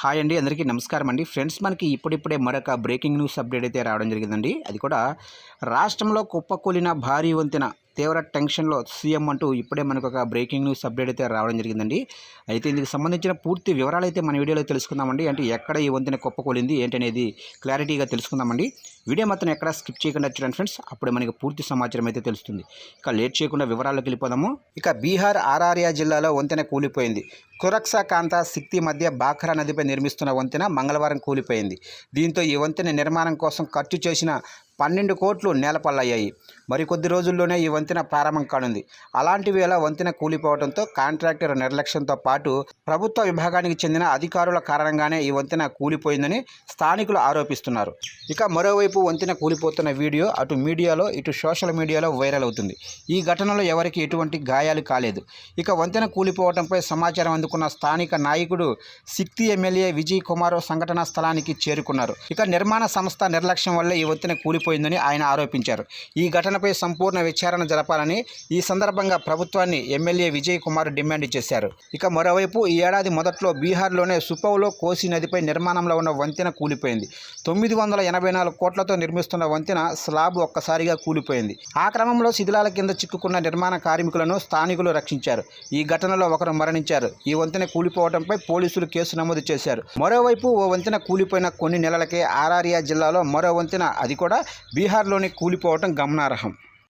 Hi అండి అందరికీ నమస్కారం అండి. ఫ్రెండ్స్ మనకి ఇప్పుడిప్పుడే మరొక బ్రేకింగ్ న్యూస్ అప్డేట్ అయితే రావడం జరిగిందండి. అది కూడా రాష్ట్రంలో కుప్పకూలిన భారీ వంతెన తీవ్ర టెన్షన్లో సీఎం అంటూ ఇప్పుడే మనకు ఒక బ్రేకింగ్ న్యూస్ అప్డేట్ అయితే రావడం జరిగిందండి. అయితే ఇందుకు సంబంధించిన పూర్తి వివరాలు అయితే మన వీడియోలో తెలుసుకుందామండి. అంటే ఎక్కడ ఈ వంతెన కుప్పకూలింది ఏంటనేది క్లారిటీగా తెలుసుకుందామండి. వీడియో మొత్తం ఎక్కడ స్కిప్ చేయకుండా చూడండి ఫ్రెండ్స్. అప్పుడు మనకి పూర్తి సమాచారం అయితే తెలుస్తుంది. ఇక లేట్ చేయకుండా వివరాల్లోకి వెళ్ళిపోదాము. ఇక బీహార్ ఆర్ఆర్యా జిల్లాలో వంతెన కూలిపోయింది. కురక్సా కాంత సిక్తి మధ్య బాఖరా నదిపై నిర్మిస్తున్న వంతెన మంగళవారం కూలిపోయింది. దీంతో ఈ వంతెన నిర్మాణం కోసం ఖర్చు చేసిన పన్నెండు కోట్లు నేలపల్లయ్యాయి. మరికొద్ది రోజుల్లోనే ఈ వంతెన ప్రారంభం కానుంది. అలాంటి వేళ వంతెన కూలిపోవడంతో కాంట్రాక్టర్ నిర్లక్ష్యంతో పాటు ప్రభుత్వ విభాగానికి చెందిన అధికారుల కారణంగానే ఈ వంతెన కూలిపోయిందని స్థానికులు ఆరోపిస్తున్నారు. ఇక మరోవైపు వంతెన కూలిపోతున్న వీడియో అటు మీడియాలో ఇటు సోషల్ మీడియాలో వైరల్ అవుతుంది. ఈ ఘటనలో ఎవరికి ఎటువంటి గాయాలు కాలేదు. ఇక వంతెన కూలిపోవడంపై సమాచారం అందుకున్న స్థానిక నాయకుడు సిక్తి ఎమ్మెల్యే విజయ్ కుమార్ సంఘటనా స్థలానికి చేరుకున్నారు. ఇక నిర్మాణ సంస్థ నిర్లక్ష్యం వల్ల ఈ వంతెన కూలిపో కూలిపోయిందని ఆయన ఆరోపించారు. ఈ ఘటనపై సంపూర్ణ విచారణ జరపాలని ఈ సందర్భంగా ప్రభుత్వాన్ని ఎమ్మెల్యే విజయ్ కుమార్ డిమాండ్ చేశారు. ఇక మరోవైపు ఈ ఏడాది మొదట్లో బీహార్లోనే సుపౌలో కోసి నదిపై నిర్మాణంలో ఉన్న వంతెన కూలిపోయింది. తొమ్మిది వందల ఎనభై నాలుగు కోట్లతో నిర్మిస్తున్న వంతెన స్లాబ్ ఒక్కసారిగా కూలిపోయింది. ఆ క్రమంలో శిథిలాల కింద చిక్కుకున్న నిర్మాణ కార్మికులను స్థానికులు రక్షించారు. ఈ ఘటనలో ఒకరు మరణించారు. ఈ వంతెన కూలిపోవడంపై పోలీసులు కేసు నమోదు చేశారు. మరోవైపు ఓ వంతెన కూలిపోయిన కొన్ని నెలలకే ఆరారియా జిల్లాలో మరో వంతెన అది కూడా బీహార్లోనే కూలిపోవడం గమనార్హం.